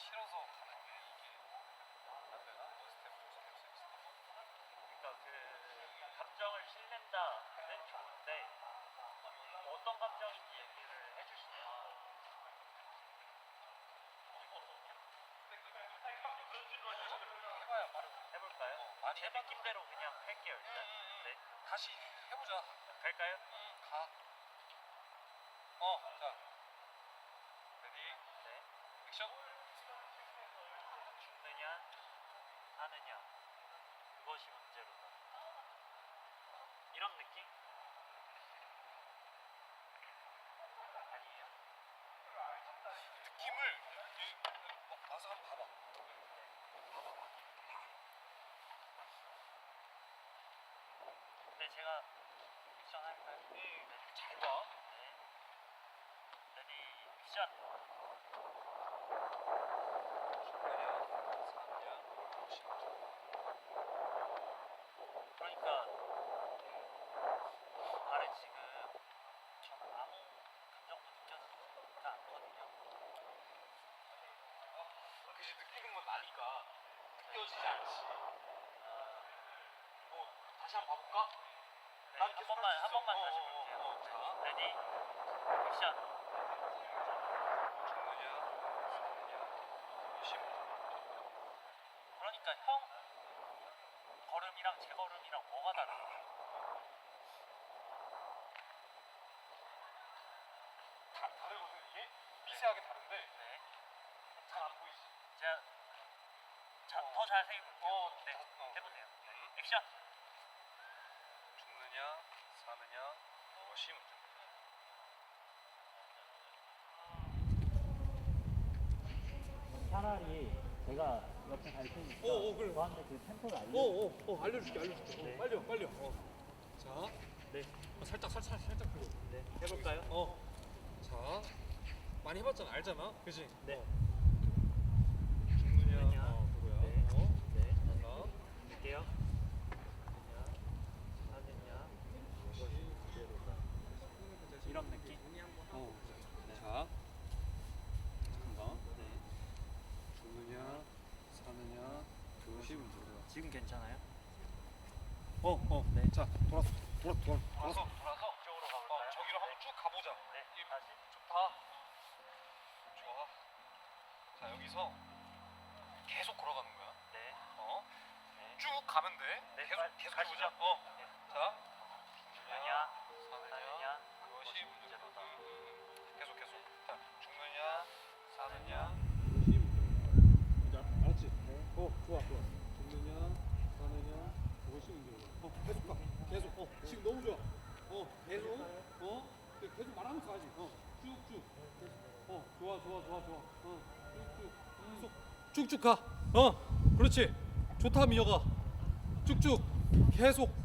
싫어서 가는 게 이게 안 되나? 스텝, 스텝. 그러니까 그 감정을 실낸다는 좋은데 어떤 감정인지 얘기를 해주시면 해봐야 바로 해볼까요? 어, 많이 제 해봤는데. 느낌대로 그냥 할게요 응, 일단. 응, 응. 네. 다시 해보자. 갈까요? 응, 가. 어, 자. 레디, 네. 액션. 사느냐 그것이 문제로다. 이런 느낌? 아니에요? 느낌을 이- 어, 와서 한번 봐봐. 네 제가 액션 할까요? 응, 음, 잘 봐. 네. 레디 액션. 죽느냐, 사느냐, 무엇이 그러니까 발에 지금 전 아무 감정도 느껴지지가 않거든요. 느끼는 건 나니까 느껴지지 않지. 뭐 다시 한 번 봐볼까? 네, 난한 계속 번만 할수 한 있어. 번만 어, 다시 어, 볼게요. 어, 어, 자. 레디 액션. 죽느냐, 사느냐, 무엇이 그러니까 형 걸음이랑 제 걸음이랑 뭐가 다른데? 다 다르거든 이게 미세하게 다른데 네. 잘 안 보이지. 제가 어. 더 자세히 볼게요. 어, 네. 다- 어. 해보세요. 음. 액션. 죽느냐, 사느냐, 무엇이 문제? 차라리 제가 옆에 갈 테니까 어, 어, 그래. 저한테 그 템포를 알려 어, 어, 어, 알려줄게, 알려줄게. 네. 어, 빨려, 빨려. 어. 자, 네. 어, 살짝, 살짝, 살짝 펴고. 네. 해볼까요? 어. 자, 많이 해봤잖아, 알잖아, 그지? 네. 어. 죽느냐, 죽느냐. 어, 그거야. 네. 어. 네. 자, 볼게요. 사느냐, 무엇이 그대로다. 이런 느낌? 어. 자, 잠깐만. 네. 죽느냐, 사느냐, 그것이 문제다. 지금 괜찮아요? 어, 어. 네. 자, 돌아서, 돌아, 돌아, 돌아서 돌아서 이쪽으로 가볼까요? 어, 저기로 한번 쭉 가보자. 네. 이- 다시. 좋다. 좋아. 자, 여기서 계속 걸어가는 거야. 네. 어? 네. 쭉 가면 돼. 네, 계속, 가- 계속 가시죠. 해보자. 어. 네. 자, 죽느냐 사느냐, 사느냐 그것이 그것이 문제로다. 문제로다. 음, 음, 음. 계속, 계속. 자, 죽느냐, 사느냐, 그것이 문제다. 알았지? 어, 좋아, 좋아. 죽느냐, 사느냐, 그것이 문제다. 어, 계속 가. 계속. 어, 지금 너무 좋아. 어, 계속. 어, 가야지. 어, 쭉쭉. 어, 좋아, 좋아, 좋아, 좋아. 어, 쭉쭉. 계속. 쭉쭉 가. 어, 그렇지. 좋다, 민혁아. 쭉쭉. 계속.